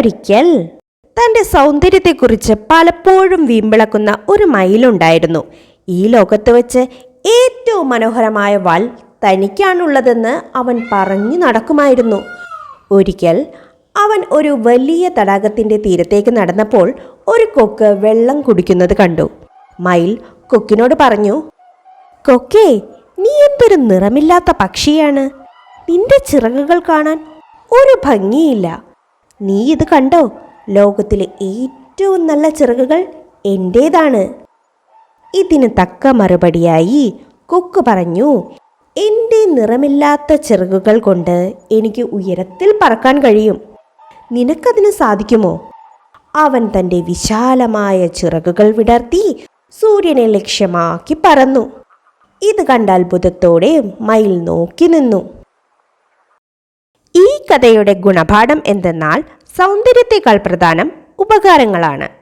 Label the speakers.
Speaker 1: ഒരിക്കൽ തന്റെ സൗന്ദര്യത്തെക്കുറിച്ച് പലപ്പോഴും വീമ്പിളക്കുന്ന ഒരു മയിലുണ്ടായിരുന്നു. ഈ ലോകത്ത് വെച്ച് ഏറ്റവും മനോഹരമായ വാൽ തനിക്കാണുള്ളതെന്ന് അവൻ പറഞ്ഞു നടക്കുമായിരുന്നു. ഒരിക്കൽ അവൻ ഒരു വലിയ തടാകത്തിന്റെ തീരത്തേക്ക് നടന്നപ്പോൾ ഒരു കൊക്ക് വെള്ളം കുടിക്കുന്നത് കണ്ടു. മയിൽ കൊക്കിനോട് പറഞ്ഞു കൊക്കേ നീ എന്തൊരു നിറമില്ലാത്ത പക്ഷിയാണ്. നിന്റെ ചിറകുകൾ കാണാൻ ഒരു ഭംഗിയില്ല. നീ ഇത് കണ്ടോ? ലോകത്തിലെ ഏറ്റവും നല്ല ചിറകുകൾ എന്റേതാണ് ഇതിന് തക്ക മറുപടിയായി കൊക്ക് പറഞ്ഞു എന്റെ നിറമില്ലാത്ത ചിറകുകൾ കൊണ്ട് എനിക്ക് ഉയരത്തിൽ പറക്കാൻ കഴിയും. നിനക്കതിന് സാധിക്കുമോ? അവൻ തന്റെ വിശാലമായ ചിറകുകൾ വിടർത്തി സൂര്യനെ ലക്ഷ്യമാക്കി പറന്നു. ഇത് കണ്ട അത്ഭുതത്തോടെ മയിൽ നോക്കി നിന്നു. ഈ കഥയുടെ ഗുണപാഠം എന്തെന്നാൽ സൗന്ദര്യത്തെക്കാൾ പ്രധാനം ഉപകാരങ്ങളാണ്.